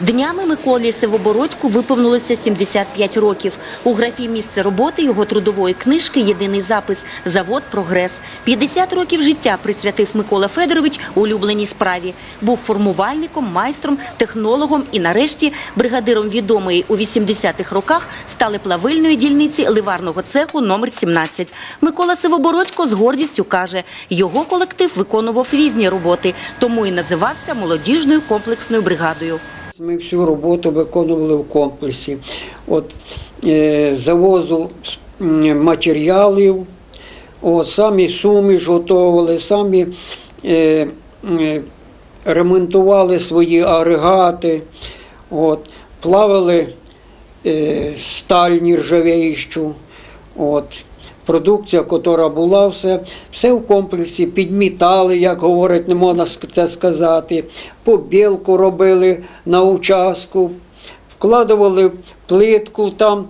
Днями Миколі Севобородьку виповнилося 75 років. У графі місце роботи його трудової книжки єдиний запис Завод Прогрес. 50 років життя присвятив Микола Федорович улюбленій справі. Був формувальником, майстром, технологом і, нарешті, бригадиром відомої у 80-х роках стали плавильної дільниці ливарного цеху номер 17. Микола Севобородько з гордістю каже, його колектив виконував різні роботи, тому і називався молодіжною комплексною бригадою. Ми всю роботу виконували в комплексі. От, е, завозу матеріалів, от, самі суміш готували, самі е, е, ремонтували свої агрегати, от, плавили е, сталь нержавіючу. От, продукція, яка була, все, все в комплексі, підмітали, як говорить, не можна це сказати, побілку робили на участку, вкладували плитку там,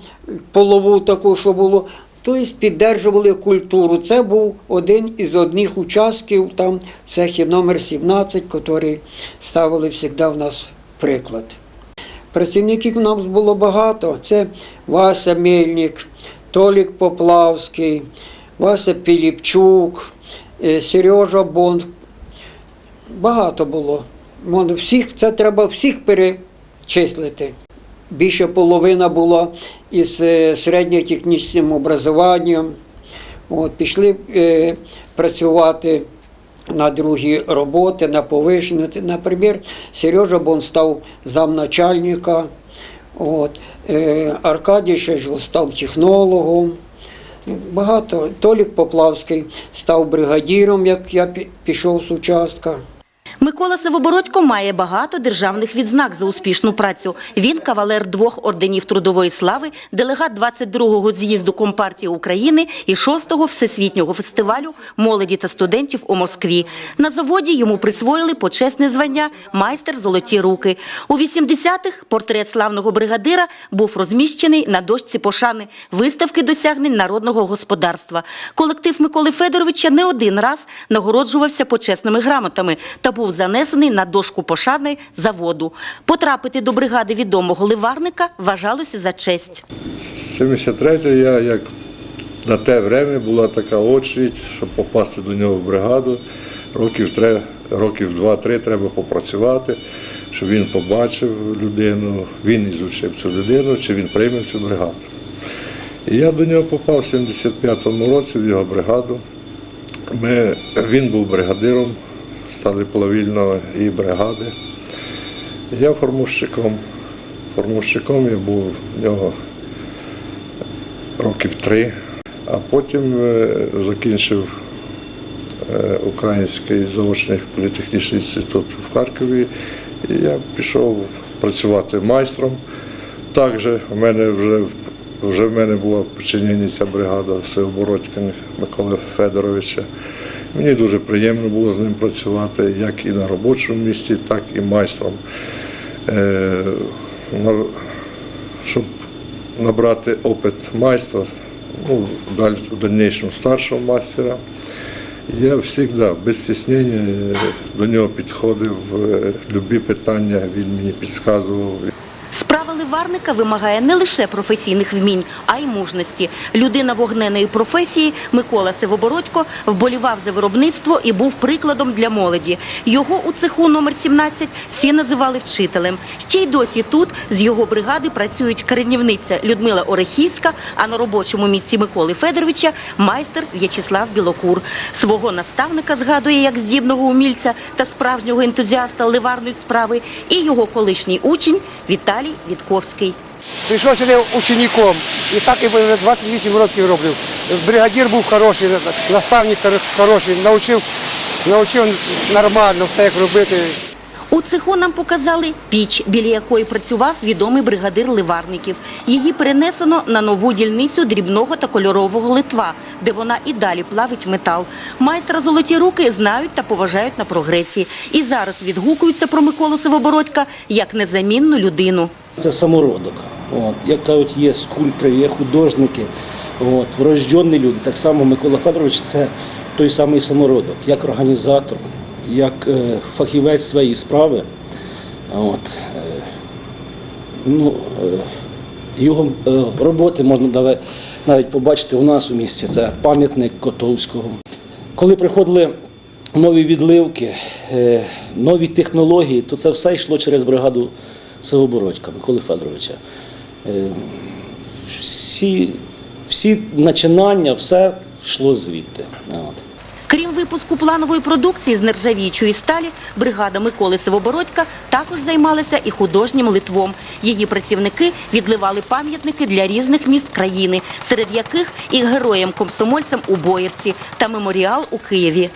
полову таку, що було. Тобто піддержували культуру. Це був один із одних участків там в цехі номер 17, який ставили завжди в нас приклад. Працівників у нас було багато. Це Вася Мельник, Толік Поплавський, Вася Піліпчук, е, Сережа Бонд. Багато було. Всіх, це треба всіх перечислити. Більше половина була із е, середньотехнічним образуванням. От, пішли е, працювати на другі роботи, на повишення. Наприклад, Сережа Бон став замначальника, от, Аркадій Аркадій Шежл став технологом. Багато. Толік Поплавський став бригадіром, як я пішов з участка. Микола Севобородько має багато державних відзнак за успішну працю. Він кавалер двох орденів трудової слави, делегат 22-го з'їзду Компартії України і 6-го всесвітнього фестивалю молоді та студентів у Москві. На заводі йому присвоїли почесне звання майстер золоті руки. У 80-х портрет славного бригадира був розміщений на дошці пошани виставки досягнень народного господарства. Колектив Миколи Федоровича не один раз нагороджувався почесними грамотами та був занесений на дошку пошани заводу. Потрапити до бригади відомого ливарника вважалося за честь. 73 я як на те время була така очередь, щоб попасти до нього в бригаду. Років, років два-три треба попрацювати, щоб він побачив людину, він ізучив цю людину, чи він прийме цю бригаду. І я до нього попав в 75-му році в його бригаду. Ми, він був бригадиром, стали плавільної бригади. Я формущиком. Формущиком я був в нього років три, а потім е, закінчив е, Український заочний політехнічний інститут в Харкові. І я пішов працювати майстром. Також у мене вже, вже в мене була в ця бригада Всеобородькиних Миколи Федоровича. Мені дуже приємно було з ним працювати як і на робочому місці, так і майстром. Е, щоб набрати опит майстра, ну, в дальнішому старшого мастера. Я завжди без стіснення до нього підходив, е, любі питання він мені підказував. Справа вимагає не лише професійних вмінь, а й мужності. Людина вогненої професії Микола Севобородько вболівав за виробництво і був прикладом для молоді. Його у цеху номер 17 всі називали вчителем. Ще й досі тут з його бригади працюють керівниця Людмила Орехівська, а на робочому місці Миколи Федоровича майстер В'ячеслав Білокур. Свого наставника згадує як здібного умільця та справжнього ентузіаста ливарної справи і його колишній учень Віталій Вітковський. Прийшов сюди учеником і так і 28 років роблю. Бригадір був хороший, наставник хороший, навчив, навчив нормально все як робити. У цеху нам показали піч, біля якої працював відомий бригадир ливарників. Її перенесено на нову дільницю дрібного та кольорового литва, де вона і далі плавить метал. Майстра золоті руки знають та поважають на прогресі. І зараз відгукуються про Миколу Сивобородька як незамінну людину. Це самородок. От. Як кажуть, є скульптори, є художники, от, врожденні люди. Так само Микола Федорович це той самий самородок, як організатор, як е, фахівець своєї справи. От. Е, ну, е, його е, роботи можна навіть побачити у нас у місті. Це пам'ятник Котовського. Коли приходили нові відливки, е, нові технології, то це все йшло через бригаду Сивобородька Миколи Федоровича. Е, Всі, всі начинання, все йшло звідти. От. Крім випуску планової продукції з нержавіючої сталі, бригада Миколи Сивобородька також займалася і художнім литвом. Її працівники відливали пам'ятники для різних міст країни, серед яких і героям-комсомольцям у Боярці та меморіал у Києві.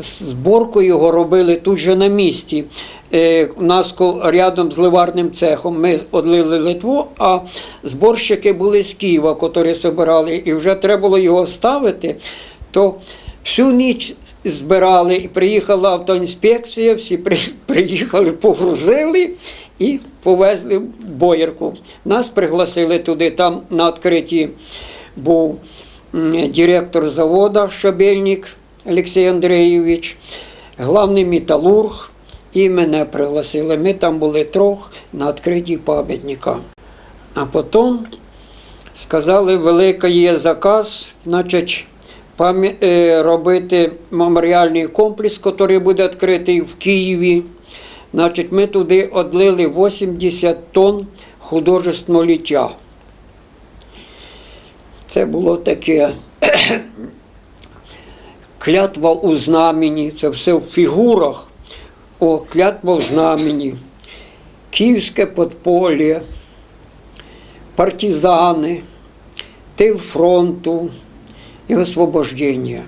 Зборку його робили тут же на місці. Е, У нас рядом з ливарним цехом ми одлили Литву, а зборщики були з Києва, які збирали, і вже треба було його ставити, то всю ніч збирали, і приїхала автоінспекція, всі приїхали, погрузили і повезли в Боярку. Нас пригласили туди, там на відкритті був директор заводу Щабельник Олексій Андрійович, главний металург, і мене пригласили. Ми там були трьох на відкритті пам'ятника. А потім сказали, великий є заказ, значить, е, робити меморіальний комплекс, який буде відкритий в Києві. Значить, ми туди одлили 80 тонн художественного ліття. Це було таке клятва у знамені, це все в фігурах. О, клятва в знамені, Київське подполе, партизани, тил фронту і освобождення.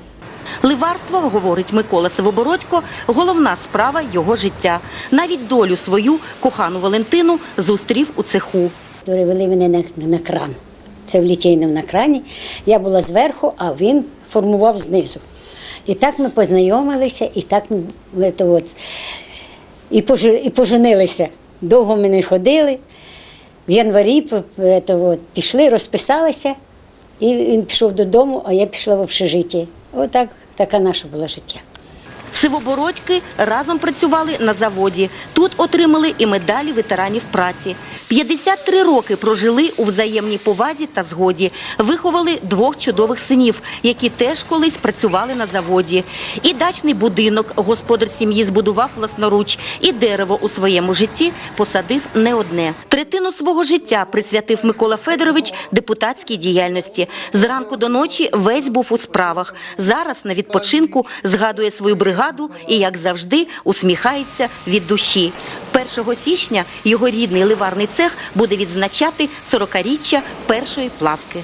Ливарство, говорить Микола Сивобородько, головна справа його життя. Навіть долю свою, кохану Валентину, зустрів у цеху. Перевели мене на, на кран. Це в літейному на крані. Я була зверху, а він формував знизу. І так ми познайомилися, і так ми це от, і, поженилися. Довго ми не ходили. В январі п- от, пішли, розписалися, і він пішов додому, а я пішла в общежиття. Отак така наша була життя. Сивобородьки разом працювали на заводі. Тут отримали і медалі ветеранів праці. 53 роки прожили у взаємній повазі та згоді. Виховали двох чудових синів, які теж колись працювали на заводі. І дачний будинок господар сім'ї збудував власноруч, і дерево у своєму житті посадив не одне. Третину свого життя присвятив Микола Федорович депутатській діяльності. Зранку до ночі весь був у справах. Зараз на відпочинку згадує свою бригаду і, як завжди, усміхається від душі. 1 січня його рідний ливарний цех буде відзначати 40-річчя першої плавки.